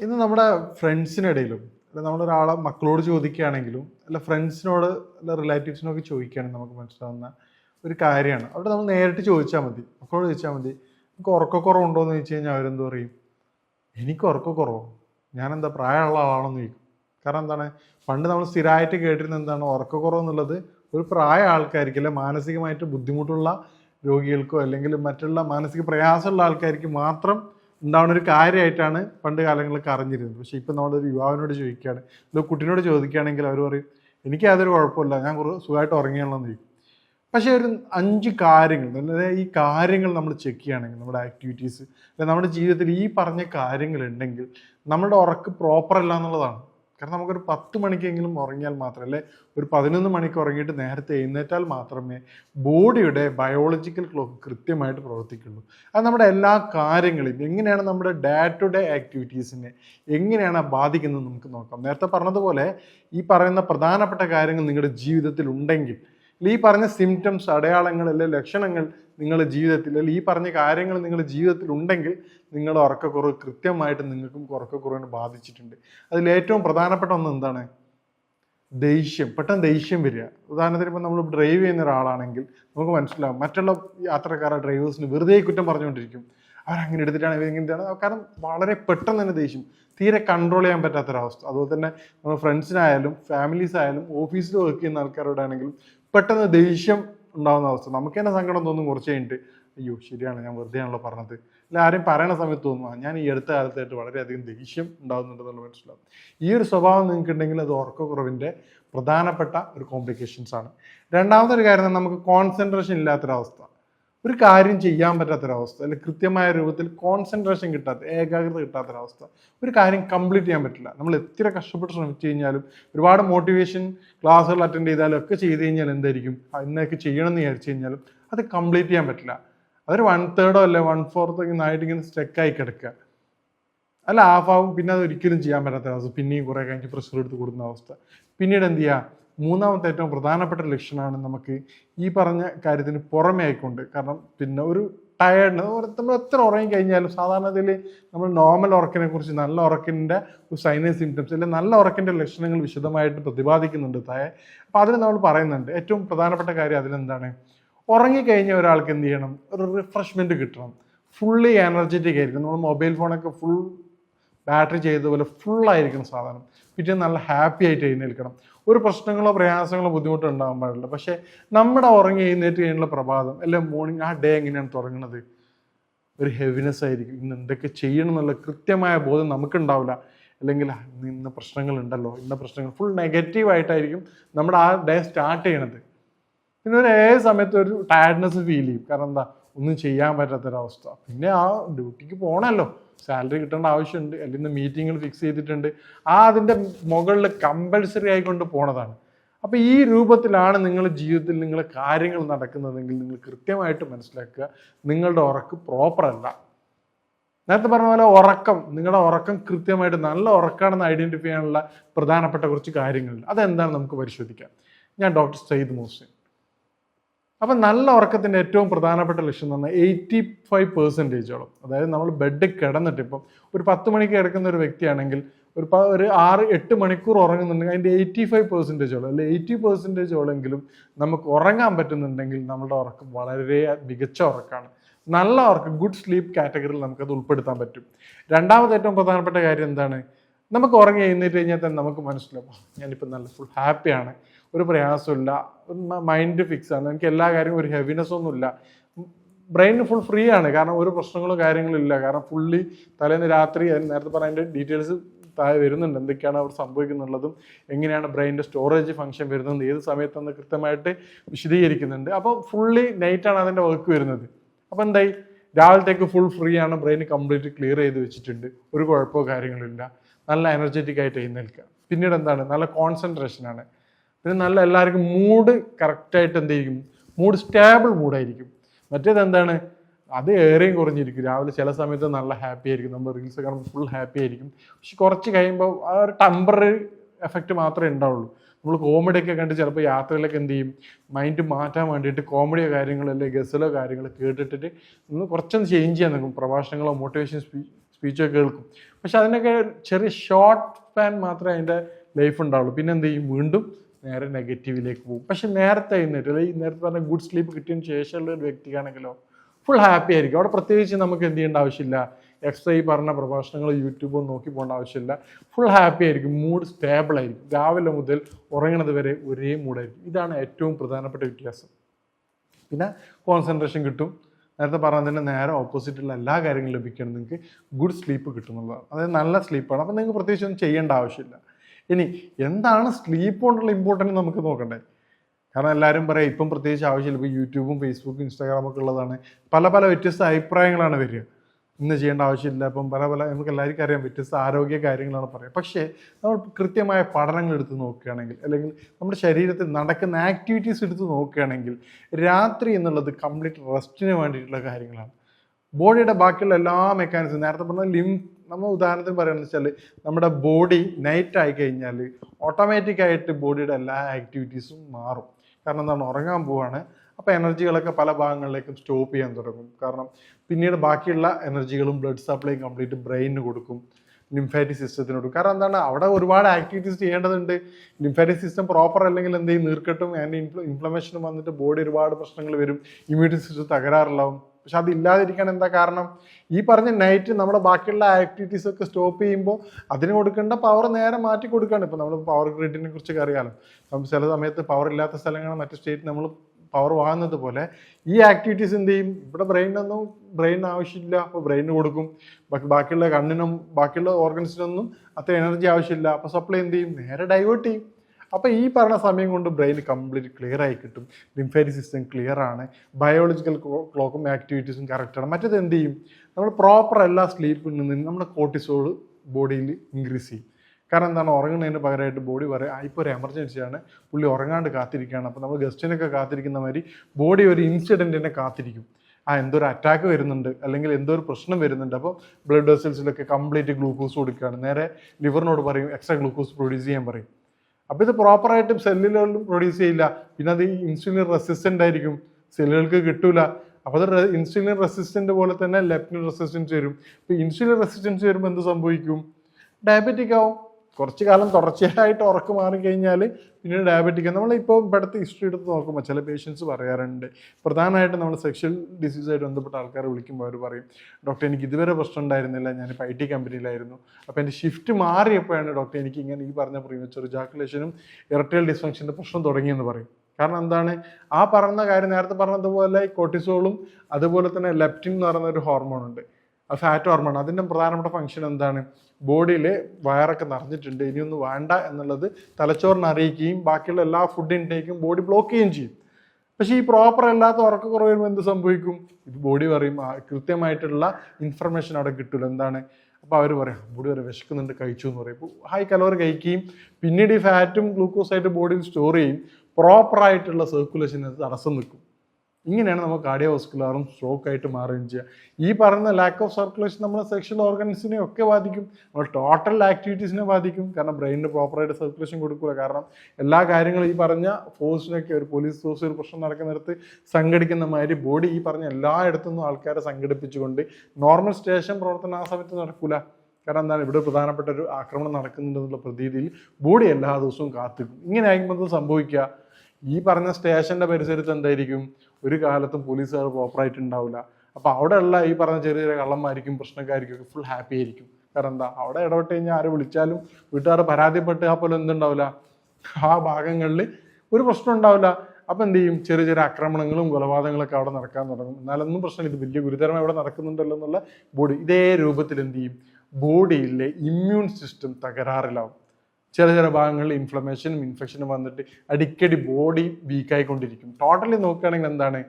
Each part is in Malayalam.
ഇന്ന് നമ്മുടെ ഫ്രണ്ട്സിനിടയിലും അല്ല നമ്മളൊരാളെ മക്കളോട് ചോദിക്കുകയാണെങ്കിലും അല്ല ഫ്രണ്ട്സിനോട് അല്ല റിലേറ്റീവ്സിനൊക്കെ ചോദിക്കുകയാണെങ്കിൽ നമുക്ക് മനസ്സിലാവുന്ന ഒരു കാര്യമാണ്. അവിടെ നമ്മൾ നേരിട്ട് ചോദിച്ചാൽ മതി. മക്കളോട് ചോദിച്ചാൽ മതി. നമുക്ക് ഉറക്കക്കുറവുണ്ടോ എന്ന് ചോദിച്ചു കഴിഞ്ഞാൽ അവരെന്ത് പറയും? എനിക്ക് ഉറക്കക്കുറവോ. ഞാനെന്താ പ്രായമുള്ള ആളാണെന്ന് ചോദിക്കും. കാരണം എന്താണ്? പണ്ട് നമ്മൾ സ്ഥിരമായിട്ട് കേട്ടിരുന്ന എന്താണ്? ഉറക്കക്കുറവ് എന്നുള്ളത് ഒരു പ്രായ ആൾക്കാർക്ക് അല്ലെ മാനസികമായിട്ട് ബുദ്ധിമുട്ടുള്ള രോഗികൾക്കോ അല്ലെങ്കിൽ മറ്റുള്ള മാനസിക പ്രയാസമുള്ള ആൾക്കാർക്ക് മാത്രം ഉണ്ടാവുന്ന ഒരു കാര്യമായിട്ടാണ് പണ്ട് കാലങ്ങളിലൊക്കെ അറിഞ്ഞിരുന്നത്. പക്ഷേ ഇപ്പം നമ്മളൊരു യുവാവിനോട് ചോദിക്കുകയാണ് ഇത് കുട്ടിനോട് ചോദിക്കുകയാണെങ്കിൽ അവർ പറയും എനിക്ക് യാതൊരു കുഴപ്പമില്ല ഞാൻ കുറേ സുഖമായിട്ട് ഉറങ്ങിയാണെന്ന് ചോദിക്കും. പക്ഷേ ഒരു അഞ്ച് കാര്യങ്ങൾ അതായത് ഈ കാര്യങ്ങൾ നമ്മൾ ചെക്ക് ചെയ്യുകയാണെങ്കിൽ നമ്മുടെ ആക്ടിവിറ്റീസ് അല്ലെങ്കിൽ നമ്മുടെ ജീവിതത്തിൽ ഈ പറഞ്ഞ കാര്യങ്ങൾ ഉണ്ടെങ്കിൽ നമ്മുടെ ഉറക്ക് പ്രോപ്പർ അല്ല എന്നുള്ളതാണ്. കാരണം നമുക്കൊരു പത്ത് മണിക്കെങ്കിലും ഉറങ്ങിയാൽ മാത്രമല്ലേ ഒരു പതിനൊന്ന് മണിക്ക് ഉറങ്ങിയിട്ട് നേരത്തെ എഴുന്നേറ്റാൽ മാത്രമേ ബോഡിയുടെ ബയോളജിക്കൽ ക്ലോക്ക് കൃത്യമായിട്ട് പ്രവർത്തിക്കുള്ളൂ. അത് നമ്മുടെ എല്ലാ കാര്യങ്ങളെയും എങ്ങനെയാണ് നമ്മുടെ ഡേ ടു ഡേ ആക്ടിവിറ്റീസിനെ എങ്ങനെയാണ് ബാധിക്കുന്നത് നമുക്ക് നോക്കാം. നേരത്തെ പറഞ്ഞതുപോലെ ഈ പറയുന്ന പ്രധാനപ്പെട്ട കാര്യങ്ങൾ നിങ്ങളുടെ ജീവിതത്തിൽ ഉണ്ടെങ്കിൽ ഈ പറഞ്ഞ സിംറ്റംസ് അടയാളങ്ങൾ അല്ലെ ലക്ഷണങ്ങൾ നിങ്ങളുടെ ജീവിതത്തിൽ അല്ലെങ്കിൽ ഈ പറഞ്ഞ കാര്യങ്ങൾ നിങ്ങളുടെ ജീവിതത്തിൽ ഉണ്ടെങ്കിൽ നിങ്ങളുടെ ഉറക്കക്കുറവ് കൃത്യമായിട്ട് നിങ്ങൾക്കും ഉറക്കക്കുറവിനെ ബാധിച്ചിട്ടുണ്ട്. അതിൽ ഏറ്റവും പ്രധാനപ്പെട്ട ഒന്ന് എന്താണ്? ദേഷ്യം. പെട്ടെന്ന് ദേഷ്യം വരിക. ഉദാഹരണത്തിന് ഇപ്പം നമ്മൾ ഡ്രൈവ് ചെയ്യുന്ന ഒരാളാണെങ്കിൽ നമുക്ക് മനസ്സിലാവും മറ്റുള്ള യാത്രക്കാരെ ഡ്രൈവേഴ്സിന് വെറുതെ കുറ്റം പറഞ്ഞുകൊണ്ടിരിക്കും. അവരങ്ങനെ എടുത്തിട്ടാണ് ഇവരിങ്ങനെയാണ് കാരണം വളരെ പെട്ടെന്ന് തന്നെ ദേഷ്യം. തീരെ കൺട്രോൾ ചെയ്യാൻ പറ്റാത്തൊരവസ്ഥ. അതുപോലെ തന്നെ നമ്മൾ ഫ്രണ്ട്സിനായാലും ഫാമിലീസ് ആയാലും ഓഫീസിൽ വർക്ക് ചെയ്യുന്ന ആൾക്കാരോടാണെങ്കിലും പെട്ടെന്ന് ദേഷ്യം ഉണ്ടാകുന്ന അവസ്ഥ. നമുക്ക് തന്നെ സങ്കടം തോന്നും കുറച്ച് കഴിഞ്ഞിട്ട് അയ്യോ ശരിയാണ് ഞാൻ വെറുതെ ആണല്ലോ പറഞ്ഞത്. അല്ല ആരും പറയണ സമയത്ത് തോന്നുന്നു ഞാൻ ഈ അടുത്ത കാലത്തായിട്ട് വളരെയധികം ദേഷ്യം ഉണ്ടാകുന്നുണ്ടെന്നുള്ള മനസ്സിലാവും. ഈ ഒരു സ്വഭാവം നിങ്ങൾക്ക് ഉണ്ടെങ്കിൽ അത് ഉറക്കക്കുറവിന്റെ പ്രധാനപ്പെട്ട ഒരു കോംപ്ലിക്കേഷൻസ് ആണ്. രണ്ടാമത്തെ ഒരു കാര്യം നമുക്ക് കോൺസെൻട്രേഷൻ ഇല്ലാത്തൊരവസ്ഥ. ഒരു കാര്യം ചെയ്യാൻ പറ്റാത്തൊരവസ്ഥ അല്ലെങ്കിൽ കൃത്യമായ രൂപത്തിൽ കോൺസെൻട്രേഷൻ കിട്ടാത്ത ഏകാഗ്രത കിട്ടാത്തൊരവസ്ഥ ഒരു കാര്യം കംപ്ലീറ്റ് ചെയ്യാൻ പറ്റില്ല. നമ്മൾ എത്ര കഷ്ടപ്പെട്ട് ശ്രമിച്ചു കഴിഞ്ഞാലും ഒരുപാട് മോട്ടിവേഷൻ ക്ലാസ്സുകൾ അറ്റൻഡ് ചെയ്താലും ഒക്കെ ചെയ്ത് കഴിഞ്ഞാൽ എന്തായിരിക്കും? ഇന്നൊക്കെ ചെയ്യണം എന്ന് വിചാരിച്ചു കഴിഞ്ഞാലും അത് കംപ്ലീറ്റ് ചെയ്യാൻ പറ്റില്ല. അതൊരു വൺ തേർഡോ അല്ലെ വൺ ഫോർത്തോ ഇങ്ങനെ ആയിട്ട് ഇങ്ങനെ സ്റ്റെക്കായി കിടക്കുക. അല്ല ഹാഫ് ആവും പിന്നെ അത് ഒരിക്കലും ചെയ്യാൻ പറ്റാത്ത അവസ്ഥ പിന്നെയും കുറേ കഴിഞ്ഞ് പ്രഷർ എടുത്ത് കൊടുക്കുന്ന അവസ്ഥ. പിന്നീട് എന്ത് ചെയ്യുക? മൂന്നാമത്തെ ഏറ്റവും പ്രധാനപ്പെട്ട ലക്ഷണമാണ് നമുക്ക് ഈ പറഞ്ഞ കാര്യത്തിന് പുറമേ ആയിക്കൊണ്ട് കാരണം പിന്നെ ഒരു ടയർഡ് നമ്മൾ എത്ര ഉറങ്ങി കഴിഞ്ഞാലും സാധാരണത്തിൽ നമ്മൾ നോർമൽ ഉറക്കിനെ കുറിച്ച് നല്ല ഉറക്കിന്റെ സൈനസ് സിംറ്റംസ് അല്ലെങ്കിൽ നല്ല ഉറക്കിന്റെ ലക്ഷണങ്ങൾ വിശദമായിട്ട് പ്രതിപാദിക്കുന്നുണ്ട് തായ അപ്പോൾ അതിന് നമ്മൾ പറയുന്നുണ്ട് ഏറ്റവും പ്രധാനപ്പെട്ട കാര്യം അതിലെന്താണ്? ഉറങ്ങിക്കഴിഞ്ഞ ഒരാൾക്ക് എന്ത് ചെയ്യണം? ഒരു റിഫ്രഷ്മെന്റ് കിട്ടണം. ഫുള്ളി എനർജറ്റിക് ആയിരിക്കും നമ്മൾ മൊബൈൽ ഫോണൊക്കെ ഫുൾ ബാറ്ററി ചെയ്തതുപോലെ ഫുൾ ആയിരിക്കണം സാധനം. പിറ്റേന്ന് നല്ല ഹാപ്പി ആയിട്ട് എഴുന്നേൽക്കണം. ഒരു പ്രശ്നങ്ങളോ പ്രയാസങ്ങളോ ബുദ്ധിമുട്ടോ ഉണ്ടാകാൻ പാടില്ല. പക്ഷേ നമ്മുടെ ഉറങ്ങി എഴുന്നേറ്റ് കഴിഞ്ഞുള്ള പ്രഭാതം അല്ലെ മോർണിംഗ് ആ ഡേ എങ്ങനെയാണ് തുടങ്ങുന്നത് ഒരു ഹെവിനെസ് ആയിരിക്കും. ഇന്ന് എന്തൊക്കെ ചെയ്യണം എന്നുള്ള കൃത്യമായ ബോധം നമുക്കുണ്ടാവില്ല. അല്ലെങ്കിൽ "ആ, ഇന്ന് പ്രശ്നങ്ങളുണ്ടല്ലോ ഇന്ന പ്രശ്നങ്ങൾ ഫുൾ നെഗറ്റീവ് ആയിട്ടായിരിക്കും നമ്മുടെ ആ ഡേ സ്റ്റാർട്ട് ചെയ്യണത്. പിന്നെ ഒരു ഏത് സമയത്ത് ഒരു ടയർഡ്നെസ് ഫീൽ ചെയ്യും. കാരണം എന്താ? ഒന്നും ചെയ്യാൻ പറ്റാത്തൊരവസ്ഥ. പിന്നെ ആ ഡ്യൂട്ടിക്ക് പോകണമല്ലോ സാലറി കിട്ടേണ്ട ആവശ്യമുണ്ട് അല്ലെങ്കിൽ മീറ്റിങ്ങുകൾ ഫിക്സ് ചെയ്തിട്ടുണ്ട്. ആ അതിന്റെ മുകളിൽ കമ്പൽസറി ആയിക്കൊണ്ട് പോണതാണ്. അപ്പോൾ ഈ രൂപത്തിലാണ് നിങ്ങൾ ജീവിതത്തിൽ നിങ്ങൾ കാര്യങ്ങൾ നടക്കുന്നതെങ്കിൽ നിങ്ങൾ കൃത്യമായിട്ട് മനസ്സിലാക്കുക നിങ്ങളുടെ ഉറക്ക് പ്രോപ്പറല്ല നേരത്തെ പറഞ്ഞ പോലെ ഉറക്കം നിങ്ങളുടെ ഉറക്കം കൃത്യമായിട്ട് നല്ല ഉറക്കാണെന്ന് ഐഡന്റിഫൈ ചെയ്യാനുള്ള പ്രധാനപ്പെട്ട കുറച്ച് കാര്യങ്ങളുണ്ട്. അതെന്താണ് നമുക്ക് പരിശോധിക്കാം. ഞാൻ ഡോക്ടർ സയ്യിദ് മോഹ്സിൻ. അപ്പം നല്ല ഉറക്കത്തിന്റെ ഏറ്റവും പ്രധാനപ്പെട്ട ലക്ഷ്യം എന്ന് പറഞ്ഞാൽ എയ്റ്റി ഫൈവ് പെർസെന്റേജോളം അതായത് നമ്മൾ ബെഡ് കിടന്നിട്ട് ഇപ്പം ഒരു പത്ത് മണിക്ക് കിടക്കുന്ന ഒരു വ്യക്തിയാണെങ്കിൽ ഒരു ഒരു ആറ് എട്ട് മണിക്കൂർ ഉറങ്ങുന്നുണ്ടെങ്കിൽ അതിന്റെ എയ്റ്റി ഫൈവ് പെർസെന്റേജോളം അല്ലെങ്കിൽ എയ്റ്റി പെർസെന്റേജോളെങ്കിലും നമുക്ക് ഉറങ്ങാൻ പറ്റുന്നുണ്ടെങ്കിൽ നമ്മുടെ ഉറക്കം വളരെ മികച്ച ഉറക്കമാണ് നല്ല ഉറക്കം ഗുഡ് സ്ലീപ്പ് കാറ്റഗറിയിൽ നമുക്കത് ഉൾപ്പെടുത്താൻ പറ്റും. രണ്ടാമത് ഏറ്റവും പ്രധാനപ്പെട്ട കാര്യം എന്താണ്? നമുക്ക് ഉറങ്ങി എഴുന്നേറ്റ് കഴിഞ്ഞാൽ തന്നെ നമുക്ക് മനസ്സിലാവും "ആ, ഞാനിപ്പോൾ നല്ല ഫുൾ ഹാപ്പിയാണ് ഒരു പ്രയാസമില്ല മൈൻഡ് ഫിക്സ് ആണ്. എനിക്ക് എല്ലാ കാര്യവും ഒരു ഹെവിനെസ് ഒന്നുമില്ല ബ്രെയിൻ ഫുൾ ഫ്രീ ആണ്. കാരണം ഒരു പ്രശ്നങ്ങളും കാര്യങ്ങളും ഇല്ല. കാരണം ഫുള്ളി തലേന്ന് രാത്രി നേരത്തെ പറഞ്ഞതിന്റെ ഡീറ്റെയിൽസ് താഴെ വരുന്നുണ്ട്. എന്തൊക്കെയാണ് അവർ സംഭവിക്കുന്നുള്ളതും എങ്ങനെയാണ് ബ്രെയിന്റെ സ്റ്റോറേജ് ഫംഗ്ഷൻ വരുന്നത് ഏത് സമയത്തെന്ന് കൃത്യമായിട്ട് വിശദീകരിക്കുന്നുണ്ട്. അപ്പോൾ ഫുള്ളി നൈറ്റാണ് അതിന്റെ വർക്ക് വരുന്നത്. അപ്പോൾ എന്തായി? രാവിലത്തേക്ക് ഫുൾ ഫ്രീ ആണ്. ബ്രെയിൻ കംപ്ലീറ്റ് ക്ലിയർ ചെയ്ത് വെച്ചിട്ടുണ്ട്. ഒരു കുഴപ്പമോ കാര്യങ്ങളില്ല നല്ല എനർജറ്റിക് ആയിട്ട് എഴുന്നേൽക്കുക. പിന്നീട് എന്താണ്? നല്ല കോൺസെൻട്രേഷൻ ആണ്. പിന്നെ നല്ല എല്ലാവർക്കും മൂഡ് കറക്റ്റായിട്ട് എന്തായിരിക്കും മൂഡ് സ്റ്റേബിൾ മൂഡായിരിക്കും മറ്റേത് എന്താണ്? അത് ഏറെയും കുറഞ്ഞിരിക്കും. രാവിലെ ചില സമയത്ത് നല്ല ഹാപ്പി ആയിരിക്കും. നമ്മൾ റീൽസ് കാണുമ്പോൾ ഫുൾ ഹാപ്പി ആയിരിക്കും. പക്ഷെ കുറച്ച് കഴിയുമ്പോൾ ആ ഒരു ടെമ്പററി എഫക്റ്റ് മാത്രമേ ഉണ്ടാവുള്ളൂ. നമ്മൾ കോമഡി ഒക്കെ കണ്ട് ചിലപ്പോൾ യാത്രയിലൊക്കെ എന്ത് ചെയ്യും? മൈൻഡ് മാറ്റാൻ വേണ്ടിയിട്ട് കോമഡിയോ കാര്യങ്ങളോ അല്ലെങ്കിൽ ഗസലോ കാര്യങ്ങളോ കേട്ടിട്ട് ഒന്ന് കുറച്ചൊന്ന് ചേഞ്ച് ചെയ്യാൻ നിൽക്കും. പ്രഭാഷണങ്ങളോ മോട്ടിവേഷൻ സ്പീച്ചോ കേൾക്കും. പക്ഷെ അതിനൊക്കെ ചെറിയ ഷോർട്ട് സ്പാൻ മാത്രമേ അതിന്റെ ലൈഫ് ഉണ്ടാവുള്ളൂ. പിന്നെ എന്ത് ചെയ്യും? വീണ്ടും നേരെ നെഗറ്റീവിലേക്ക് പോകും. പക്ഷെ നേരത്തെ എഴുന്നേറ്റ് ഈ നേരത്തെ പറഞ്ഞ ഗുഡ് സ്ലീപ്പ് കിട്ടിയതിന് ശേഷമുള്ള ഒരു വ്യക്തിയാണെങ്കിലോ ഫുൾ ഹാപ്പി ആയിരിക്കും. അവിടെ പ്രത്യേകിച്ച് നമുക്ക് എന്ത് ചെയ്യേണ്ട ആവശ്യമില്ല. എക്സ്ട്രാ ഈ പറഞ്ഞ പ്രഭാഷണങ്ങൾ യൂട്യൂബോ നോക്കി പോകേണ്ട ആവശ്യമില്ല. ഫുൾ ഹാപ്പി ആയിരിക്കും മൂഡ് സ്റ്റേബിൾ ആയിരിക്കും. രാവിലെ മുതൽ ഉറങ്ങണത് വരെ ഒരേ മൂഡായിരിക്കും ഇതാണ് ഏറ്റവും പ്രധാനപ്പെട്ട വ്യത്യാസം. പിന്നെ കോൺസെൻട്രേഷൻ കിട്ടും. നേരത്തെ പറഞ്ഞതിന്റെ നേരെ ഓപ്പോസിറ്റുള്ള എല്ലാ കാര്യങ്ങളും ലഭിക്കണം. നിങ്ങൾക്ക് ഗുഡ് സ്ലീപ്പ് കിട്ടുന്നുള്ളതാണ് അതായത് നല്ല സ്ലീപ്പാണ് അപ്പോൾ നിങ്ങൾക്ക് പ്രത്യേകിച്ച് ഒന്നും ചെയ്യേണ്ട ആവശ്യമില്ല. ഇനി എന്താണ് സ്ലീപ്പ് കൊണ്ടുള്ള ഇമ്പോർട്ടന്റ് നമുക്ക് നോക്കണ്ടേ? കാരണം എല്ലാവരും പറയാം ഇപ്പം പ്രത്യേകിച്ച് ആവശ്യമില്ല. ഇപ്പോൾ യൂട്യൂബും ഫേസ്ബുക്കും ഇൻസ്റ്റാഗ്രാമും ഒക്കെ ഉള്ളതാണ്. പല പല വ്യത്യസ്ത അഭിപ്രായങ്ങളാണ് വരിക. ഇന്ന് ചെയ്യേണ്ട ആവശ്യമില്ല. ഇപ്പം പല പല നമുക്ക് എല്ലാവർക്കും അറിയാം വ്യത്യസ്ത ആരോഗ്യ കാര്യങ്ങളാണ് പറയുക. പക്ഷേ നമ്മൾ കൃത്യമായ പഠനങ്ങൾ എടുത്ത് നോക്കുകയാണെങ്കിൽ അല്ലെങ്കിൽ നമ്മുടെ ശരീരത്തിൽ നടക്കുന്ന ആക്ടിവിറ്റീസ് എടുത്ത് നോക്കുകയാണെങ്കിൽ രാത്രി എന്നുള്ളത് കംപ്ലീറ്റ് റെസ്റ്റിന് വേണ്ടിയിട്ടുള്ള കാര്യങ്ങളാണ്. ബോഡിയുടെ ബാക്കിയുള്ള എല്ലാ മെക്കാനിസം നേരത്തെ പറഞ്ഞ ലിം നമ്മൾ ഉദാഹരണത്തിന് പറയുകയാണെന്ന് വെച്ചാൽ നമ്മുടെ ബോഡി നൈറ്റ് ആയി കഴിഞ്ഞാൽ ഓട്ടോമാറ്റിക് ആയിട്ട് ബോഡിയുടെ എല്ലാ ആക്ടിവിറ്റീസും മാറും. കാരണം എന്താണ്? ഉറങ്ങാൻ പോവാണ്. അപ്പോൾ എനർജികളൊക്കെ പല ഭാഗങ്ങളിലേക്കും സ്റ്റോപ്പ് ചെയ്യാൻ തുടങ്ങും. കാരണം പിന്നീട് ബാക്കിയുള്ള എനർജികളും ബ്ലഡ് സപ്ലൈയും കംപ്ലീറ്റ് ബ്രെയിനിന് കൊടുക്കും. ലിംഫാറ്റിക് സിസ്റ്റത്തിന് കൊടുക്കും കാരണം എന്താണ്? അവിടെ ഒരുപാട് ആക്ടിവിറ്റീസ് ചെയ്യേണ്ടതുണ്ട്. ലിംഫാറ്റിക് സിസ്റ്റം പ്രോപ്പർ അല്ലെങ്കിൽ എന്ത് ചെയ്യും? നീർക്കെട്ടും ആൻഡ് ഇൻഫ്ല ഇൻഫ്ലമേഷനും വന്നിട്ട് ബോഡി ഒരുപാട് പ്രശ്നങ്ങൾ വരും. ഇമ്മ്യൂണിറ്റി സിസ്റ്റം തകരാറുണ്ടാവും പക്ഷെ അത് ഇല്ലാതിരിക്കാൻ എന്താ കാരണം? ഈ പറഞ്ഞ നൈറ്റ് നമ്മുടെ ബാക്കിയുള്ള ആക്ടിവിറ്റീസ് ഒക്കെ സ്റ്റോപ്പ് ചെയ്യുമ്പോൾ അതിന് കൊടുക്കേണ്ട പവർ നേരെ മാറ്റി കൊടുക്കുകയാണ് ഇപ്പോൾ നമ്മൾ പവർ ഗ്രിഡിനെ കുറിച്ചൊക്കെ അറിയാലോ. നമുക്ക് ചില സമയത്ത് പവർ ഇല്ലാത്ത സ്ഥലങ്ങൾ മറ്റു സ്റ്റേറ്റ് നമ്മൾ പവർ വാങ്ങുന്നത് പോലെ ഈ ആക്ടിവിറ്റീസ് എന്ത് ചെയ്യും? ഇവിടെ ബ്രെയിനൊന്നും ബ്രെയിൻ ആവശ്യമില്ല. അപ്പോൾ ബ്രെയിന് കൊടുക്കും. ബാക്കി ബാക്കിയുള്ള കണ്ണിനും ബാക്കിയുള്ള ഓർഗൻസിനൊന്നും അത്ര എനർജി ആവശ്യമില്ല. അപ്പോൾ സപ്ലൈ എന്ത് ചെയ്യും? നേരെ ഡൈവേർട്ട് ചെയ്യും. അപ്പോൾ ഈ പറഞ്ഞ സമയം കൊണ്ട് ബ്രെയിൻ കംപ്ലീറ്റ് ക്ലിയർ ആയി കിട്ടും. ലിംഫാറ്റിക് സിസ്റ്റം ക്ലിയർ ആണ്. ബയോളജിക്കൽ ക്ലോക്കും ആക്ടിവിറ്റീസും കറക്റ്റാണ് മറ്റേത് എന്ത് ചെയ്യും? നമ്മൾ പ്രോപ്പർ എല്ലാ സ്ലീപ്പിൽ നിന്ന് നമ്മുടെ കോർട്ടിസോൾ ബോഡിയിൽ ഇൻക്രീസ് ചെയ്യും. കാരണം എന്താണ്? ഉറങ്ങുന്നതിന് പകരമായിട്ട് ബോഡി പറയും ഇപ്പോൾ ഒരു എമർജൻസിയാണ് പുള്ളി ഉറങ്ങാണ്ട് കാത്തിരിക്കുകയാണ്. അപ്പോൾ നമ്മൾ ഗസ്റ്റിനൊക്കെ കാത്തിരിക്കുന്ന മാതിരി ബോഡി ഒരു ഇൻസിഡന്റിനെ കാത്തിരിക്കും. ആ എന്തോ ഒരു അറ്റാക്ക് വരുന്നുണ്ട്. അല്ലെങ്കിൽ എന്തോ ഒരു പ്രശ്നം വരുന്നുണ്ട്. അപ്പോൾ ബ്ലഡ് വെസൽസിലൊക്കെ കംപ്ലീറ്റ് ഗ്ലൂക്കോസ് കൊടുക്കുകയാണ്. നേരെ ലിവറിനോട് പറയും എക്സ്ട്രാ ഗ്ലൂക്കോസ് പ്രൊഡ്യൂസ് ചെയ്യാൻ പറയും. അപ്പോൾ ഇത് പ്രോപ്പറായിട്ടും സെല്ലുകളിലും പ്രൊഡ്യൂസ് ചെയ്യില്ല. പിന്നെ അത് ഇൻസുലിൻ റെസിസ്റ്റന്റ് ആയിരിക്കും. സെല്ലുകൾക്ക് കിട്ടൂല. അപ്പോൾ അത് ഇൻസുലിൻ റെസിസ്റ്റന്റ് പോലെ തന്നെ ലെപ്റ്റിൻ റെസിസ്റ്റൻസ് വരും. ഇൻസുലിൻ റെസിസ്റ്റൻസ് വരുമ്പോൾ എന്ത് സംഭവിക്കും? ഡയബറ്റിക് ആവും. കുറച്ച് കാലം തുടർച്ചയായിട്ട് ഉറക്കം മാറിക്കഴിഞ്ഞാൽ പിന്നീട് ഡയബറ്റിക് നമ്മളിപ്പോൾ ഇപ്പോഴത്തെ ഹിസ്റ്ററി എടുത്ത് നോക്കുമ്പോൾ ചില പേഷ്യൻസ് പറയാറുണ്ട്. പ്രധാനമായിട്ടും നമ്മൾ സെക്ഷൽ ഡിസീസായിട്ട് ബന്ധപ്പെട്ട ആൾക്കാരെ വിളിക്കുമ്പോൾ അവർ പറയും ഡോക്ടർ എനിക്ക് ഇതുവരെ പ്രശ്നം ഉണ്ടായിരുന്നില്ല. ഞാനിപ്പോൾ ഐ ടി കമ്പനിയിലായിരുന്നു അപ്പോൾ എന്റെ ഷിഫ്റ്റ് മാറിയപ്പോഴാണ് ഡോക്ടർ എനിക്ക് ഇങ്ങനെ ഈ പറഞ്ഞ പ്രീമച്ചർ ജാക്കുലേഷനും ഇറട്ടൽ ഡിസ്ഫങ്ഷന്റെ പ്രശ്നം തുടങ്ങിയെന്ന് പറയും. കാരണം എന്താണ്? ആ പറഞ്ഞ കാര്യം നേരത്തെ പറഞ്ഞതുപോലെ കോർട്ടിസോളും അതുപോലെ തന്നെ ലെപ്റ്റിൻ എന്ന് പറയുന്ന ഒരു ഹോർമോൺ ഉണ്ട്. ഫാറ്റ് ഹോർമോൺ അതിന്റെ പ്രധാനപ്പെട്ട ഫംഗ്ഷൻ എന്താണ്? ബോഡിയിൽ വയറൊക്കെ നിറഞ്ഞിട്ടുണ്ട്. ഇനിയൊന്നും വേണ്ട എന്നുള്ളത് തലച്ചോറിനെ അറിയിക്കുകയും ബാക്കിയുള്ള എല്ലാ ഫുഡ് ഇൻടേക്കും ബോഡി ബ്ലോക്ക് ചെയ്യുകയും ചെയ്യും. പക്ഷേ ഈ പ്രോപ്പർ അല്ലാത്ത ഉറക്കക്കുറവ് വരുമ്പോൾ എന്ത് സംഭവിക്കും? ഇത് ബോഡി പറയും കൃത്യമായിട്ടുള്ള ഇൻഫർമേഷൻ അവിടെ കിട്ടില്ല എന്താണ്? അപ്പോൾ അവർ പറയാം ബോഡി വരെ വിശക്കുന്നുണ്ട് കഴിച്ചു എന്ന് പറയും. ഹൈ കലോറി കഴിക്കുകയും പിന്നീട് ഈ ഫാറ്റും ഗ്ലൂക്കോസായിട്ട് ബോഡിയിൽ സ്റ്റോർ ചെയ്യും. പ്രോപ്പറായിട്ടുള്ള സർക്കുലേഷന് തടസ്സം നിൽക്കും. ഇങ്ങനെയാണ് നമ്മൾ കാർഡിയോസ്കുലാറും സ്ട്രോക്ക് ആയിട്ട് മാറുകയും ചെയ്യുക. ഈ പറയുന്ന ലാക്ക് ഓഫ് സർക്കുലേഷൻ നമ്മുടെ സെക്ഷൽ ഓർഗൻസിനെ ഒക്കെ ബാധിക്കും. നമ്മൾ ടോട്ടൽ ആക്ടിവിറ്റീസിനെ ബാധിക്കും. കാരണം ബ്രെയിനിന് പ്രോപ്പറായിട്ട് സർക്കുലേഷൻ കൊടുക്കില്ല കാരണം എല്ലാ കാര്യങ്ങളും ഈ പറഞ്ഞ ഫോഴ്സിനൊക്കെ ഒരു പോലീസ് ഫോഴ്സ് ഒരു പ്രശ്നം നടക്കുന്നിടത്ത് സംഘടിക്കുന്ന മാതിരി ബോഡി ഈ പറഞ്ഞ എല്ലായിടത്തുനിന്നും ആൾക്കാരെ സംഘടിപ്പിച്ചുകൊണ്ട് നോർമൽ സ്റ്റേഷൻ പ്രവർത്തനം ആ സമയത്ത് നടക്കൂല. കാരണം എന്താണ്? ഇവിടെ പ്രധാനപ്പെട്ട ഒരു ആക്രമണം നടക്കുന്നുണ്ടെന്നുള്ള പ്രതീതിയിൽ ബോഡി എല്ലാ ദിവസവും കാത്തിക്കും ഇങ്ങനെ ആകുമ്പോൾ സംഭവിക്കുക? ഈ പറഞ്ഞ സ്റ്റേഷന്റെ പരിസരത്ത് എന്തായിരിക്കും? ഒരു കാലത്തും പോലീസുകാർ പ്രോപ്പറായിട്ട് ഉണ്ടാവില്ല. അപ്പോൾ അവിടെയുള്ള ഈ പറഞ്ഞ ചെറിയ ചെറിയ കള്ളന്മാരിക്കും പ്രശ്നക്കാരിക്കും ഒക്കെ ഫുൾ ഹാപ്പി ആയിരിക്കും. കാരണം എന്താ? അവിടെ ഇടപെട്ട് കഴിഞ്ഞാൽ ആര് വിളിച്ചാലും വീട്ടുകാർ പരാതിപ്പെട്ട് ആ പോലെ എന്തുണ്ടാവില്ല ആ ഭാഗങ്ങളിൽ ഒരു പ്രശ്നം ഉണ്ടാവില്ല. അപ്പം എന്ത് ചെയ്യും? ചെറിയ ചെറിയ ആക്രമണങ്ങളും കൊലപാതകങ്ങളൊക്കെ അവിടെ നടക്കാൻ തുടങ്ങും. എന്നാലൊന്നും പ്രശ്നമില്ല ഇത് വലിയ ഗുരുതരമായി ഇവിടെ നടക്കുന്നുണ്ടല്ലോ എന്നുള്ള ബോഡി ഇതേ രൂപത്തിൽ എന്ത് ചെയ്യും? ബോഡിയിലെ ഇമ്മ്യൂൺ സിസ്റ്റം തകരാറിലാവും. ചില ചില ഭാഗങ്ങളിൽ ഇൻഫ്ലമേഷനും ഇൻഫെക്ഷനും വന്നിട്ട് അടിക്കടി ബോഡി വീക്കായിക്കൊണ്ടിരിക്കും ടോട്ടലി നോക്കുകയാണെങ്കിൽ എന്താണ്?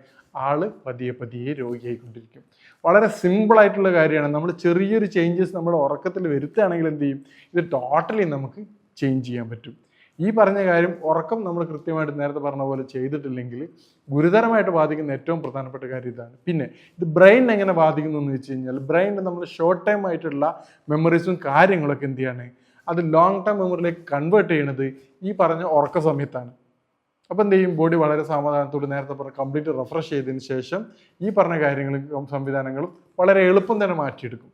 ആൾ പതിയെ പതിയെ രോഗിയായിക്കൊണ്ടിരിക്കും. വളരെ സിമ്പിൾ ആയിട്ടുള്ള കാര്യമാണ്. നമ്മൾ ചെറിയൊരു ചേഞ്ചസ് നമ്മൾ ഉറക്കത്തിൽ വരുത്തുകയാണെങ്കിൽ എന്ത് ചെയ്യും? ഇത് ടോട്ടലി നമുക്ക് ചേഞ്ച് ചെയ്യാൻ പറ്റും. ഈ പറഞ്ഞ കാര്യം ഉറക്കം നമ്മൾ കൃത്യമായിട്ട് നേരത്തെ പറഞ്ഞ പോലെ ചെയ്തിട്ടില്ലെങ്കിൽ ഗുരുതരമായിട്ട് ബാധിക്കുന്ന ഏറ്റവും പ്രധാനപ്പെട്ട കാര്യം ഇതാണ്. പിന്നെ ഇത് ബ്രെയിൻ എങ്ങനെ ബാധിക്കുന്നു എന്ന് വെച്ച് കഴിഞ്ഞാൽ ബ്രെയിനിൽ നമ്മൾ ഷോർട്ട് ടൈം ആയിട്ടുള്ള മെമ്മറീസും കാര്യങ്ങളൊക്കെ എന്ത് ചെയ്യാണ്? അത് ലോങ് ടേം മെമ്മറിയിലേക്ക് കൺവേർട്ട് ചെയ്യണത് ഈ പറഞ്ഞ ഉറക്ക സമയത്താണ്. അപ്പോൾ എന്ത് ചെയ്യും? ബോഡി വളരെ സമാധാനത്തോട് നേരത്തെ പറഞ്ഞ കംപ്ലീറ്റ് റിഫ്രഷ് ചെയ്തതിന് ശേഷം ഈ പറഞ്ഞ കാര്യങ്ങളും സംവിധാനങ്ങളും വളരെ എളുപ്പം തന്നെ മാറ്റിയെടുക്കും.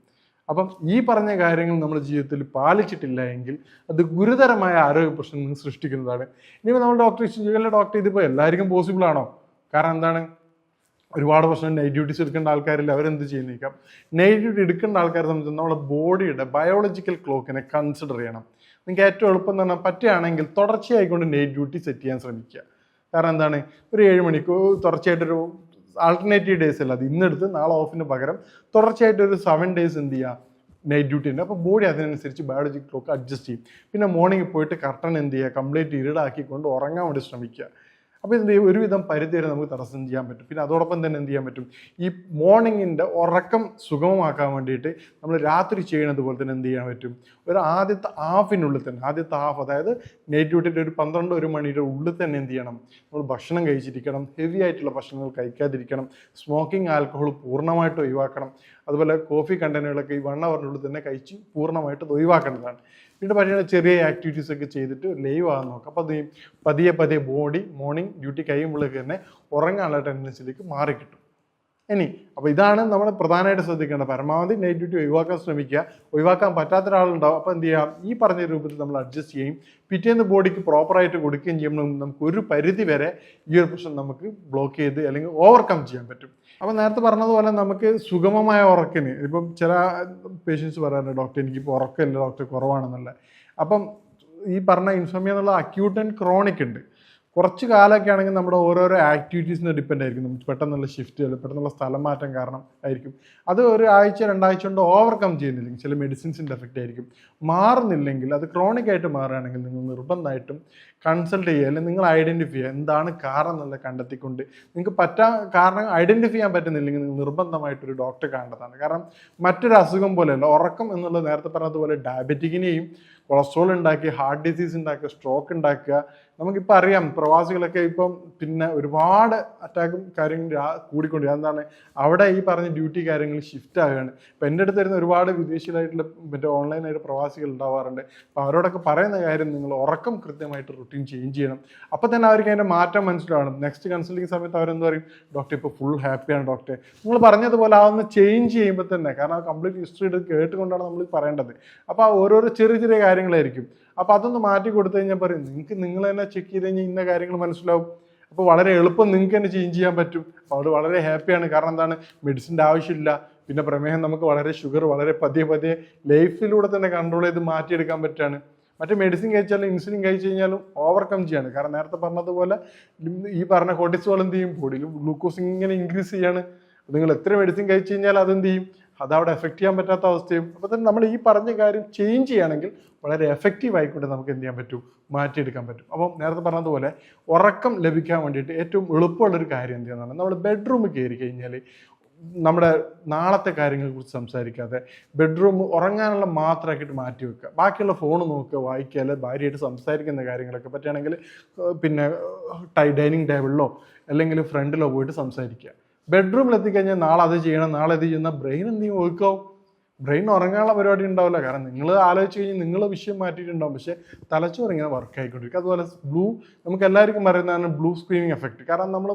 അപ്പം ഈ പറഞ്ഞ കാര്യങ്ങൾ നമ്മുടെ ജീവിതത്തിൽ പാലിച്ചിട്ടില്ല എങ്കിൽ അത് ഗുരുതരമായ ആരോഗ്യ പ്രശ്നങ്ങൾ സൃഷ്ടിക്കുന്നതാണ്. ഇനി നമ്മൾ ഡോക്ടർ ചോദിക്കില്ല ഡോക്ടർ ഇതിപ്പോൾ എല്ലാവർക്കും പോസിബിൾ ആണോ? കാരണം എന്താണ്? ഒരുപാട് പ്രശ്നം നൈറ്റ് ഡ്യൂട്ടീസ് എടുക്കേണ്ട ആൾക്കാരില്ല. അവരെന്ത് ചെയ്യുന്നേക്കാം? നൈറ്റ് ഡ്യൂട്ടി എടുക്കേണ്ട ആൾക്കാരെ സംബന്ധിച്ച് നമ്മുടെ ബോഡിയുടെ ബയോളജിക്കൽ ക്ലോക്കിനെ കൺസിഡർ ചെയ്യണം. നിങ്ങൾക്ക് ഏറ്റവും എളുപ്പം പറഞ്ഞാൽ പറ്റുകയാണെങ്കിൽ തുടർച്ചയായിക്കൊണ്ട് നൈറ്റ് ഡ്യൂട്ടി സെറ്റ് ചെയ്യാൻ ശ്രമിക്കുക. കാരണം എന്താണ്? ഒരു ഏഴ് മണിക്കൂർ തുടർച്ചയായിട്ടൊരു ആൾട്ടർനേറ്റീവ് ഡേയ്സ് അല്ല അത്. ഇന്നെടുത്ത് നാളെ ഓഫിന് പകരം തുടർച്ചയായിട്ട് ഒരു സെവൻ ഡേയ്സ് എന്ത് ചെയ്യുക? നൈറ്റ് ഡ്യൂട്ടി ഉണ്ട്. അപ്പോൾ ബോഡി അതിനനുസരിച്ച് ബയോളജിക്കൽ ക്ലോക്ക് അഡ്ജസ്റ്റ് ചെയ്യും. പിന്നെ മോർണിംഗ് പോയിട്ട് കർട്ടൻ എന്ത് ചെയ്യുക? കംപ്ലീറ്റ് ഇരുടാക്കിക്കൊണ്ട് ഉറങ്ങാൻ വേണ്ടി ശ്രമിക്കുക. അപ്പോൾ എന്ത് ചെയ്യും? ഒരുവിധം പരിധി വരെ നമുക്ക് തടസ്സം ചെയ്യാൻ പറ്റും. പിന്നെ അതോടൊപ്പം തന്നെ എന്ത് ചെയ്യാൻ പറ്റും? ഈ മോർണിംഗിന്റെ ഉറക്കം സുഗമമാക്കാൻ വേണ്ടിയിട്ട് നമ്മൾ രാത്രി ചെയ്യണത് പോലെ തന്നെ എന്ത് ചെയ്യാൻ പറ്റും? ഒരു ആദ്യത്തെ ഹാഫിനുള്ളിൽ തന്നെ ആദ്യത്തെ ഹാഫ് അതായത് നൈറ്റ് ഡ്യൂട്ടിയുടെ ഒരു പന്ത്രണ്ട് ഒരു മണിയുടെ ഉള്ളിൽ തന്നെ എന്ത് ചെയ്യണം? നമ്മൾ ഭക്ഷണം കഴിച്ചിരിക്കണം ഹെവി ആയിട്ടുള്ള ഭക്ഷണങ്ങൾ കഴിക്കാതിരിക്കണം സ്മോക്കിംഗ് ആൽക്കഹോൾ പൂർണമായിട്ട് ഒഴിവാക്കണം അതുപോലെ കോഫി കണ്ടെയ്നറുകളൊക്കെ ഈ വൺ അവറിനുള്ളിൽ തന്നെ കഴിച്ച് പൂർണമായിട്ട് ഒഴിവാക്കേണ്ടതാണ്. പിന്നെ പറയുന്ന ചെറിയ ആക്ടിവിറ്റീസ് ഒക്കെ ചെയ്തിട്ട് ലൈവ് ആകാൻ നോക്കാം. അപ്പോൾ പതിയെ പതിയെ ബോഡി മോർണിംഗ് ഡ്യൂട്ടി കഴിയുമ്പോഴേക്ക് തന്നെ ഉറങ്ങാനുള്ള ടെൻഡൻസിലേക്ക് മാറി കിട്ടും ഇനി അപ്പോൾ ഇതാണ് നമ്മൾ പ്രധാനമായിട്ട് ശ്രദ്ധിക്കേണ്ടത്. പരമാവധി നെഗറ്റിവിറ്റി ഒഴിവാക്കാൻ ശ്രമിക്കുക. ഒഴിവാക്കാൻ പറ്റാത്ത ഒരാളുണ്ടാവും അപ്പോൾ എന്ത് ചെയ്യാം? ഈ പറഞ്ഞ രൂപത്തിൽ നമ്മൾ അഡ്ജസ്റ്റ് ചെയ്യും. പിറ്റേന്ന് ബോഡിക്ക് പ്രോപ്പറായിട്ട് കൊടുക്കുകയും ചെയ്യുമ്പോൾ നമുക്ക് ഒരു പരിധി വരെ ഈ ഒരു പ്രശ്നം നമുക്ക് ബ്ലോക്ക് ചെയ്ത് അല്ലെങ്കിൽ ഓവർകം ചെയ്യാൻ പറ്റും. അപ്പോൾ നേരത്തെ പറഞ്ഞതുപോലെ നമുക്ക് സുഗമമായ ഉറക്കിന് ഇപ്പം ചില പേഷ്യൻസ് പറയാറുണ്ട് ഡോക്ടർ എനിക്കിപ്പോൾ ഉറക്കമില്ല. ഡോക്ടർ കുറവാണെന്നുള്ള അപ്പം ഈ പറഞ്ഞ ഇൻസോമിയ എന്നുള്ള അക്യൂട്ട് ആൻഡ് ക്രോണിക് ഉണ്ട്. കുറച്ച് കാലമൊക്കെ ആണെങ്കിൽ നമ്മുടെ ഓരോരോ ആക്ടിവിറ്റീസിനെ ഡിപ്പെൻഡ് ആയിരിക്കും. നമുക്ക് പെട്ടെന്നുള്ള ഷിഫ്റ്റുകൾ പെട്ടെന്നുള്ള സ്ഥലം മാറ്റം കാരണം ആയിരിക്കും. അത് ഒരു ആഴ്ച രണ്ടാഴ്ച കൊണ്ട് ഓവർകം ചെയ്യുന്നില്ലെങ്കിൽ ചില മെഡിസിൻസിന്റെ എഫക്റ്റ് ആയിരിക്കും. മാറുന്നില്ലെങ്കിൽ അത് ക്രോണിക് ആയിട്ട് മാറുകയാണെങ്കിൽ നിങ്ങൾ നിർബന്ധമായിട്ടും കൺസൾട്ട് ചെയ്യുക അല്ലെങ്കിൽ നിങ്ങൾ ഐഡന്റിഫൈ ചെയ്യുക എന്താണ് കാരണം എന്നുള്ളത് കണ്ടെത്തിക്കൊണ്ട് നിങ്ങൾക്ക് പറ്റാ കാരണം ഐഡന്റിഫൈ ചെയ്യാൻ പറ്റുന്നില്ലെങ്കിൽ നിങ്ങൾ നിർബന്ധമായിട്ടൊരു ഡോക്ടറെ കാണേണ്ടതാണ്. കാരണം മറ്റൊരു അസുഖം പോലെയല്ല ഉറക്കം എന്നുള്ളത് നേരത്തെ പറഞ്ഞതുപോലെ ഡയബറ്റിക്കിനെയും കൊളസ്ട്രോൾ ഉണ്ടാക്കി ഹാർട്ട് ഡിസീസ് ഉണ്ടാക്കുക സ്ട്രോക്ക് ഉണ്ടാക്കുക. നമുക്കിപ്പോൾ അറിയാം പ്രവാസികളൊക്കെ ഇപ്പം പിന്നെ ഒരുപാട് അറ്റാക്കും കാര്യങ്ങളും കൂടിക്കൊണ്ട് എന്താണ് അവിടെ ഈ പറഞ്ഞ ഡ്യൂട്ടി കാര്യങ്ങൾ ഷിഫ്റ്റ് ആകുകയാണ് ഇപ്പം എന്റെ അടുത്ത് വരുന്ന ഒരുപാട് വിദേശികളായിട്ടുള്ള മറ്റേ ഓൺലൈനായിട്ട് പ്രവാസികൾ ഉണ്ടാവാറുണ്ട്. അപ്പോൾ അവരോടൊക്കെ പറയുന്ന കാര്യം നിങ്ങൾ ഉറക്കം കൃത്യമായിട്ട് റുട്ടീൻ ചേഞ്ച് ചെയ്യണം. അപ്പോൾ തന്നെ അവർക്ക് അതിന്റെ മാറ്റം മനസ്സിലാവണം. നെക്സ്റ്റ് കൺസൾട്ടിങ് സമയത്ത് അവരെന്ത് പറയും? ഡോക്ടർ ഇപ്പോൾ ഫുൾ ഹാപ്പിയാണ് ഡോക്ടറെ നിങ്ങൾ പറഞ്ഞതുപോലെ ആ ഒന്ന് ചേഞ്ച് ചെയ്യുമ്പോൾ തന്നെ കാരണം ആ കംപ്ലീറ്റ് ഹിസ്റ്ററി എടുത്ത് കേട്ടുകൊണ്ടാണ് നമ്മൾ പറയേണ്ടത്. അപ്പോൾ ആ ഓരോരോ ചെറിയ ചെറിയ കാര്യങ്ങളായിരിക്കും. അപ്പോൾ അതൊന്ന് മാറ്റി കൊടുത്തു കഴിഞ്ഞാൽ പറയും നിങ്ങൾക്ക് നിങ്ങൾ തന്നെ ചെക്ക് ചെയ്ത് കഴിഞ്ഞാൽ ഇന്ന കാര്യങ്ങൾ മനസ്സിലാവും. അപ്പോൾ വളരെ എളുപ്പം നിങ്ങൾക്ക് തന്നെ ചേഞ്ച് ചെയ്യാൻ പറ്റും. അപ്പോൾ അത് വളരെ ഹാപ്പിയാണ് കാരണം എന്താണ്? മെഡിസിന്റെ ആവശ്യമില്ല. പിന്നെ പ്രമേഹം നമുക്ക് വളരെ ഷുഗർ വളരെ പതിയെ പതിയെ ലൈഫിലൂടെ തന്നെ കൺട്രോൾ ചെയ്ത് മാറ്റിയെടുക്കാൻ പറ്റുകയാണ്. മറ്റേ മെഡിസിൻ കഴിച്ചാലും ഇൻസുലിൻ കഴിച്ചു കഴിഞ്ഞാലും ഓവർകം ചെയ്യാണ്. കാരണം നേരത്തെ പറഞ്ഞതുപോലെ ഈ പറഞ്ഞ കോർട്ടിസോൾ എന്ത് ചെയ്യും? ബോഡിയിൽ ഗ്ലൂക്കോസ് ഇങ്ങനെ ഇൻക്രീസ് ചെയ്യാണ്. നിങ്ങൾ എത്ര മെഡിസിൻ കഴിച്ചു കഴിഞ്ഞാൽ അതെന്ത് ചെയ്യും? അതവിടെ എഫക്റ്റ് ചെയ്യാൻ പറ്റാത്ത അവസ്ഥയും. അപ്പോൾ തന്നെ നമ്മൾ ഈ പറഞ്ഞ കാര്യം ചേഞ്ച് ചെയ്യുകയാണെങ്കിൽ വളരെ എഫക്റ്റീവ് ആയിക്കൊണ്ട് നമുക്ക് എന്ത് ചെയ്യാൻ പറ്റും? മാറ്റിയെടുക്കാൻ പറ്റും. അപ്പോൾ നേരത്തെ പറഞ്ഞതുപോലെ ഉറക്കം ലഭിക്കാൻ വേണ്ടിയിട്ട് ഏറ്റവും എളുപ്പമുള്ളൊരു കാര്യം എന്ത് ചെയ്യുന്നതാണ്? നമ്മൾ ബെഡ്റൂമിൽ കയറി കഴിഞ്ഞാൽ നമ്മുടെ നാളത്തെ കാര്യങ്ങളെക്കുറിച്ച് സംസാരിക്കാതെ ബെഡ്റൂം ഉറങ്ങാനുള്ള മാത്രമാക്കിയിട്ട് മാറ്റി വെക്കുക. ബാക്കിയുള്ള ഫോൺ നോക്കുക വായിക്കുക അല്ലെങ്കിൽ ഭാര്യയായിട്ട് സംസാരിക്കുന്ന കാര്യങ്ങളൊക്കെ പറ്റുകയാണെങ്കിൽ പിന്നെ ഡൈനിങ് ടേബിളിലോ അല്ലെങ്കിൽ ഫ്രണ്ടിലോ പോയിട്ട് സംസാരിക്കുക. ബെഡ്റൂമിൽ എത്തിക്കഴിഞ്ഞാൽ നാളെ അത് ചെയ്യണം നാളെ ഇത് ചെയ്യുന്ന ബ്രെയിൻ എന്തെങ്കിലും ഒഴുക്കാവും ബ്രെയിൻ ഉറങ്ങാനുള്ള പരിപാടി ഉണ്ടാവില്ല. കാരണം നിങ്ങൾ ആലോചിച്ച് കഴിഞ്ഞാൽ നിങ്ങൾ വിഷയം മാറ്റിയിട്ടുണ്ടാവും. പക്ഷേ തലച്ചോറ് ഇങ്ങനെ വർക്ക് ആയിക്കൊണ്ടിരിക്കും. അതുപോലെ ബ്ലൂ നമുക്ക് എല്ലാവർക്കും പറയുന്നതാണ് ബ്ലൂ സ്ക്രീനിങ് എഫക്റ്റ് കാരണം നമ്മൾ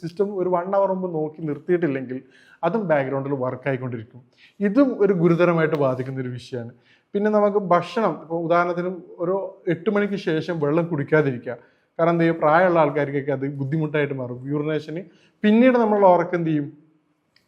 സിസ്റ്റം ഒരു വൺ അവർ മുമ്പ് നോക്കി നിർത്തിയിട്ടില്ലെങ്കിൽ അതും ബാക്ക്ഗ്രൗണ്ടിൽ വർക്ക് ആയിക്കൊണ്ടിരിക്കും. ഇതും ഒരു ഗുരുതരമായിട്ട് ബാധിക്കുന്ന ഒരു വിഷയമാണ്. പിന്നെ നമുക്ക് ഭക്ഷണം ഇപ്പോൾ ഉദാഹരണത്തിന് ഒരു എട്ട് മണിക്ക് ശേഷം വെള്ളം കുടിക്കാതിരിക്കുക. കാരണം എന്ത് ചെയ്യും? പ്രായമുള്ള ആൾക്കാർക്കൊക്കെ അത് ബുദ്ധിമുട്ടായിട്ട് മാറും. യൂറിനേഷന് പിന്നീട് നമ്മൾ ഉറക്കം എന്ത് ചെയ്യും?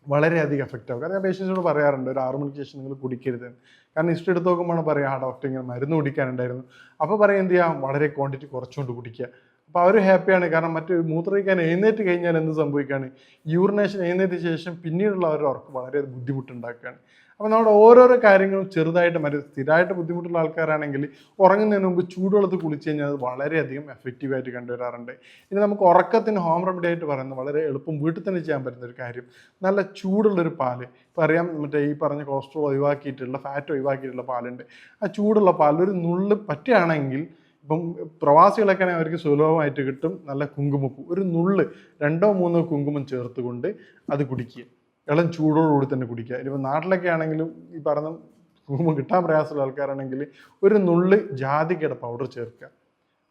വളരെയധികം എഫക്റ്റ് ആവും. കാരണം ഞാൻ പേഷ്യൻസിനോട് പറയാറുണ്ട് ഒരു ആറു മണിക്ക് ശേഷം നിങ്ങൾ കുടിക്കരുത്. കാരണം ഹിസ്റ്ററി എടുത്ത് നോക്കുമ്പോൾ പറയാം ആ ഡോക്ടർ ഇങ്ങനെ മരുന്ന് കുടിക്കാനുണ്ടായിരുന്നു. അപ്പോൾ പറയാം എന്ത് ചെയ്യാം? വളരെ ക്വാണ്ടിറ്റി കുറച്ചുകൊണ്ട് കുടിക്കുക. അപ്പോൾ അവർ ഹാപ്പിയാണ് കാരണം മറ്റ് മൂത്രയിക്കാൻ എഴുന്നേറ്റ് കഴിഞ്ഞാൽ എന്ത് സംഭവിക്കുകയാണ് യൂറിനേഷൻ എഴുന്നേറ്റ് ശേഷം പിന്നീടുള്ള അവരുടെ ഉറക്കം വളരെ ബുദ്ധിമുട്ടുണ്ടാക്കുകയാണ്. അപ്പോൾ നമ്മുടെ ഓരോരോ കാര്യങ്ങളും ചെറുതായിട്ട് മറ്റേ സ്ഥിരമായിട്ട് ബുദ്ധിമുട്ടുള്ള ആൾക്കാരാണെങ്കിൽ ഉറങ്ങുന്നതിന് മുമ്പ് ചൂടുവെള്ളത്ത് കുളിച്ച് കഴിഞ്ഞാൽ അത് വളരെയധികം എഫക്റ്റീവായിട്ട് കണ്ടുവരാറുണ്ട്. ഇനി നമുക്ക് ഉറക്കത്തിന് ഹോം റെമഡി ആയിട്ട് പറയുന്നത് വളരെ എളുപ്പം വീട്ടിൽ തന്നെ ചെയ്യാൻ പറ്റുന്ന ഒരു കാര്യം. നല്ല ചൂടുള്ളൊരു പാൽ. ഇപ്പോൾ അറിയാം മറ്റേ ഈ പറഞ്ഞ കൊളസ്ട്രോൾ ഒഴിവാക്കിയിട്ടുള്ള ഫാറ്റ് ഒഴിവാക്കിയിട്ടുള്ള പാലുണ്ട്. ആ ചൂടുള്ള പാൽ ഒരു നുള്ള് പറ്റുകയാണെങ്കിൽ ഇപ്പം പ്രവാസികളൊക്കെ ആണെങ്കിൽ അവർക്ക് സുലഭമായിട്ട് കിട്ടും നല്ല കുങ്കുമപ്പൂ. ഒരു നുള്ള് രണ്ടോ മൂന്നോ കുങ്കുമം ചേർത്തുകൊണ്ട് അത് കുടിക്കുക. ഇളം ചൂടോടുകൂടി തന്നെ കുടിക്കുക. ഇനിയിപ്പോൾ നാട്ടിലൊക്കെ ആണെങ്കിലും ഈ പറഞ്ഞ കുങ്കുമം കിട്ടാൻ പ്രയാസമുള്ള ആൾക്കാരാണെങ്കിൽ ഒരു നുള്ളി ജാതിക്കയുടെ പൗഡർ ചേർക്കുക.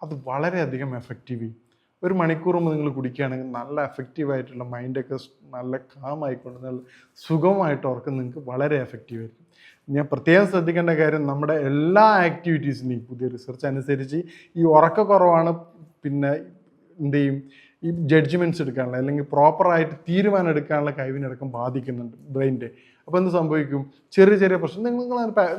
അത് വളരെയധികം എഫക്റ്റീവ് ചെയ്യും ഒരു മണിക്കൂർ മുമ്പ് നിങ്ങൾ കുടിക്കുകയാണെങ്കിൽ നല്ല എഫക്റ്റീവ് ആയിട്ടുള്ള മൈൻഡൊക്കെ നല്ല കാം ആയിക്കൊണ്ട് നല്ല സുഖമായിട്ട് ഉറക്കം നിങ്ങൾക്ക് വളരെ എഫക്റ്റീവ് ആയിരിക്കും. ഞാൻ പ്രത്യേകം ശ്രദ്ധിക്കേണ്ട കാര്യം നമ്മുടെ എല്ലാ ആക്ടിവിറ്റീസിനെയും പുതിയ റിസർച്ച് അനുസരിച്ച് ഈ ഉറക്കക്കുറവാണ് പിന്നെ എന്ത് ചെയ്യും? ഈ ജഡ്ജ്മെന്റ്സ് എടുക്കാനുള്ള അല്ലെങ്കിൽ പ്രോപ്പറായിട്ട് തീരുമാനം എടുക്കാനുള്ള കഴിവിനടക്കം ബാധിക്കുന്നുണ്ട് ബ്രെയിന്റെ. അപ്പോൾ എന്ത് സംഭവിക്കും? ചെറിയ ചെറിയ പ്രശ്നം. നിങ്ങൾ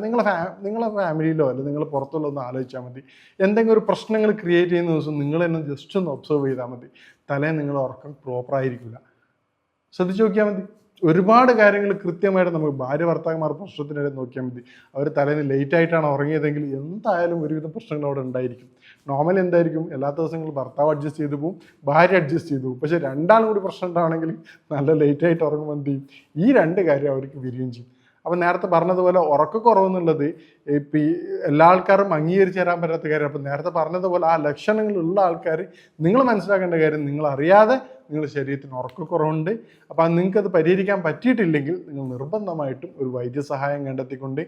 നിങ്ങളെ ഫാ നിങ്ങളെ ഫാമിലിയിലോ അല്ലെങ്കിൽ നിങ്ങൾ പുറത്തുള്ള ഒന്ന് ആലോചിച്ചാൽ മതി. എന്തെങ്കിലും ഒരു പ്രശ്നങ്ങൾ ക്രിയേറ്റ് ചെയ്യുന്ന ദിവസം നിങ്ങൾ തന്നെ ജസ്റ്റ് ഒന്ന് ഒബ്സർവ് ചെയ്താൽ മതി. തലേ നിങ്ങൾ ഉറക്കം പ്രോപ്പറായിരിക്കില്ല ശ്രദ്ധിച്ചു നോക്കിയാൽ മതി. ഒരുപാട് കാര്യങ്ങൾ കൃത്യമായിട്ട് നമുക്ക് ഭാര്യ ഭർത്താക്കന്മാർ പ്രശ്നത്തിനിടെ നോക്കിയാൽ മതി. അവർ തലേന്ന് ലേറ്റ് ആയിട്ടാണ് ഉറങ്ങിയതെങ്കിൽ എന്തായാലും ഒരുവിധം പ്രശ്നങ്ങൾ അവിടെ ഉണ്ടായിരിക്കും. നോർമലി എന്തായിരിക്കും? എല്ലാ ദിവസങ്ങളും ഭർത്താവ് അഡ്ജസ്റ്റ് ചെയ്തു പോകും ഭാര്യ അഡ്ജസ്റ്റ് ചെയ്തു പോകും പക്ഷേ രണ്ടാളും കൂടി പ്രശ്നം ഉണ്ടാണെങ്കിൽ നല്ല ലേറ്റ് ആയിട്ട് ഉറങ്ങുമ്പോൾ എന്ത് ചെയ്യും? ഈ രണ്ട് കാര്യം അവർക്ക് വിരിയും ചെയ്യും. അപ്പം നേരത്തെ പറഞ്ഞതുപോലെ ഉറക്കക്കുറവെന്നുള്ളത് ഇപ്പം എല്ലാ ആൾക്കാരും അംഗീകരിച്ച് തരാൻ പറ്റാത്ത കാര്യം അപ്പം നേരത്തെ പറഞ്ഞതുപോലെ ആ ലക്ഷണങ്ങളുള്ള ആൾക്കാർ നിങ്ങൾ മനസ്സിലാക്കേണ്ട കാര്യം നിങ്ങൾ അറിയാതെ നിങ്ങളുടെ ശരീരത്തിന് ഉറക്കക്കുറവുണ്ട് അപ്പോൾ അത് നിങ്ങൾക്കത് പരിഹരിക്കാൻ പറ്റിയിട്ടില്ലെങ്കിൽ നിങ്ങൾ നിർബന്ധമായിട്ടും ഒരു വൈദ്യസഹായം കണ്ടെത്തിക്കൊണ്ട്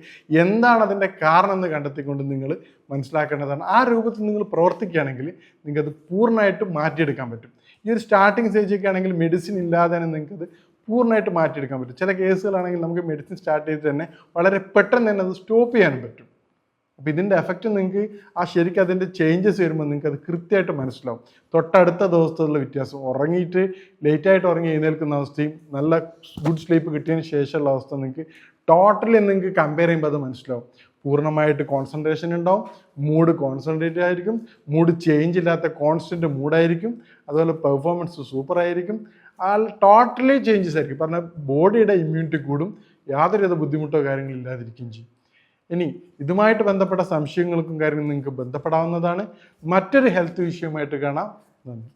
എന്താണ് അതിന്റെ കാരണം എന്ന് കണ്ടെത്തിക്കൊണ്ട് നിങ്ങൾ മനസ്സിലാക്കേണ്ടതാണ്. ആ രൂപത്തിൽ നിങ്ങൾ പ്രവർത്തിക്കുകയാണെങ്കിൽ നിങ്ങൾക്കത് പൂർണമായിട്ടും മാറ്റിയെടുക്കാൻ പറ്റും. ഈ ഒരു സ്റ്റാർട്ടിങ് സ്റ്റേജൊക്കെ ആണെങ്കിൽ മെഡിസിൻ ഇല്ലാതെ തന്നെ നിങ്ങൾക്കത് പൂർണമായിട്ട് മാറ്റിയെടുക്കാൻ പറ്റും. ചില കേസുകളാണെങ്കിൽ നമുക്ക് മെഡിസിൻ സ്റ്റാർട്ട് ചെയ്ത് തന്നെ വളരെ പെട്ടെന്ന് തന്നെ അത് സ്റ്റോപ്പ് ചെയ്യാനും പറ്റും. അപ്പോൾ ഇതിന്റെ എഫക്റ്റ് നിങ്ങൾക്ക് ആ ശരിക്കും അതിന്റെ ചേഞ്ചസ് വരുമ്പോൾ നിങ്ങൾക്ക് അത് കൃത്യമായിട്ട് മനസ്സിലാവും. തൊട്ടടുത്ത ദിവസത്തുള്ള വ്യത്യാസം. ഉറങ്ങിയിട്ട് ലേറ്റായിട്ട് ഉറങ്ങി എഴുന്നേൽക്കുന്ന അവസ്ഥയും നല്ല ഗുഡ് സ്ലീപ്പ് കിട്ടിയതിന് ശേഷമുള്ള അവസ്ഥ നിങ്ങൾക്ക് ടോട്ടലി നിങ്ങൾക്ക് കമ്പയർ ചെയ്യുമ്പോൾ അത് മനസ്സിലാവും. പൂർണമായിട്ട് കോൺസെൻട്രേഷൻ ഉണ്ടാവും. മൂഡ് കോൺസെൻട്രേറ്റ് ആയിരിക്കും. മൂഡ് ചേഞ്ച് ഇല്ലാത്ത കോൺസ്റ്റന്റ് മൂഡായിരിക്കും അതുപോലെ പെർഫോമൻസ് സൂപ്പർ ആയിരിക്കും. ആ ടോട്ടലി ചേഞ്ചസ് ആയിരിക്കും. പറഞ്ഞ ബോഡിയുടെ ഇമ്മ്യൂണിറ്റി കൂടും യാതൊരുവിധ ബുദ്ധിമുട്ടോ കാര്യങ്ങളോ ഇല്ലാതിരിക്കുകയും ചെയ്യും. ഇനി ഇതുമായിട്ട് ബന്ധപ്പെട്ട സംശയങ്ങൾക്കും കാര്യങ്ങളും നിങ്ങൾക്ക് ബന്ധപ്പെടാവുന്നതാണ്. മറ്റൊരു ഹെൽത്ത് വിഷയവുമായിട്ട് കാണാം. നന്ദി.